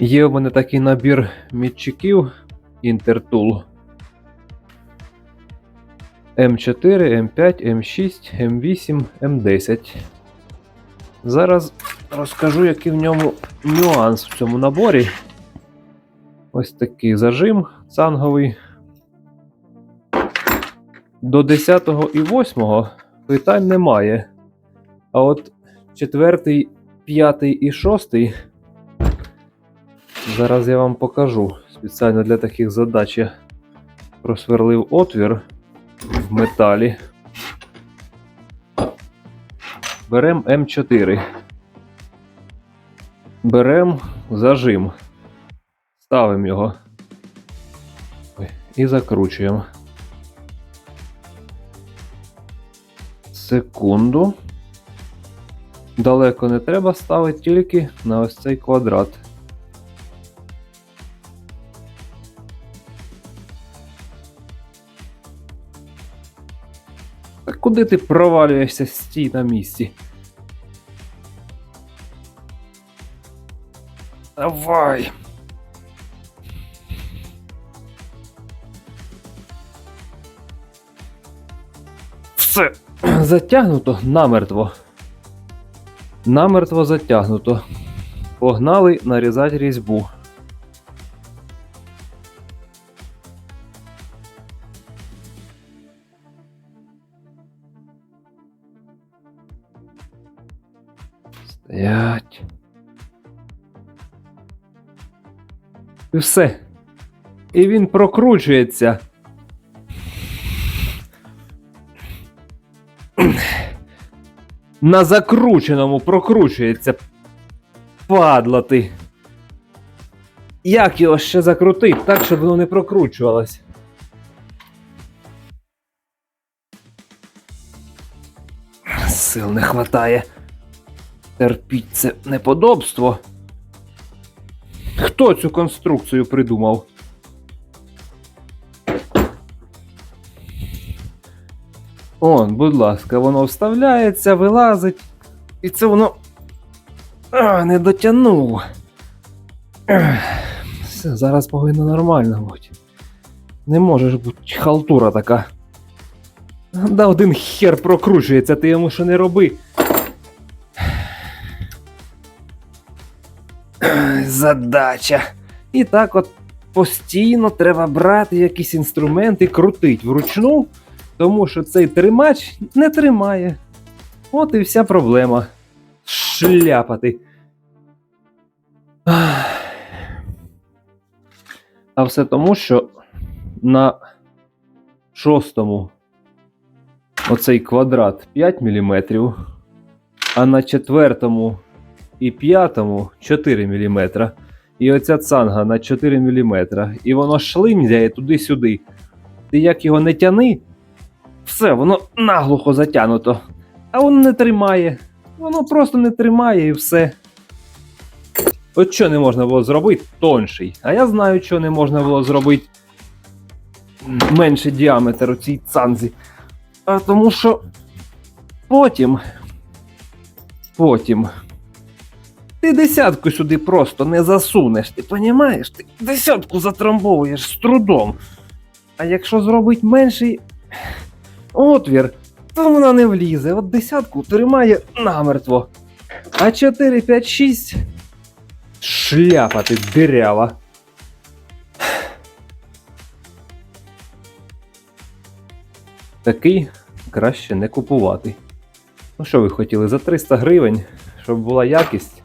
Є в мене такий набір мітчиків Intertool. М4, М5, М6, М8, М10. Зараз розкажу, який в ньому нюанс в цьому наборі. Ось такий зажим цанговий. До 10 і 8 питань немає. А от 4, 5 і 6 зараз я вам покажу. Спеціально для таких задач я просверлив отвір в металі. Беремо М4. Беремо зажим. Ставимо його. І закручуємо. Секунду. Далеко не треба ставити тільки на ось цей квадрат. Та куди ти провалюєшся стій на місці? Давай. Все затягнуто намертво. Намертво затягнуто. Погнали нарізати різьбу. Стоять. І все. І він прокручується. На закрученому прокручується. Падла ти. Як його ще закрутить так, щоб воно не прокручувалось? Сил не хватає. Терпіть це неподобство. Хто цю конструкцію придумав? Он, будь ласка, воно вставляється, вилазить. І це воно. А, не дотягнув. Все, зараз повинно нормально бути. Не може бути халтура така. Да один хер прокручується, ти йому що не роби. Задача. І так от постійно треба брати якісь інструменти крутить вручну, тому що цей тримач не тримає. От і вся проблема. Шляпати. А все тому, що на шостому оцей квадрат 5 мм, а на четвертому і п'ятому 4 мм. І оця цанга на 4 мм. І воно шлимзяє туди-сюди. Ти як його не тяни, все, воно наглухо затягнуто. А воно не тримає. Воно просто не тримає і все. От що не можна було зробити тонший. А я знаю, що не можна було зробити менший діаметр у цій цанзі. А тому що потім. Потім. Ти десятку сюди просто не засунеш, ти понімаєш? Ти десятку затрамбовуєш з трудом. А якщо зробити менший отвір, то вона не влізе. От десятку тримає намертво. А 4, 5, 6 шляпа ти дирява. Такий краще не купувати. Ну що ви хотіли за 300 гривень, щоб була якість,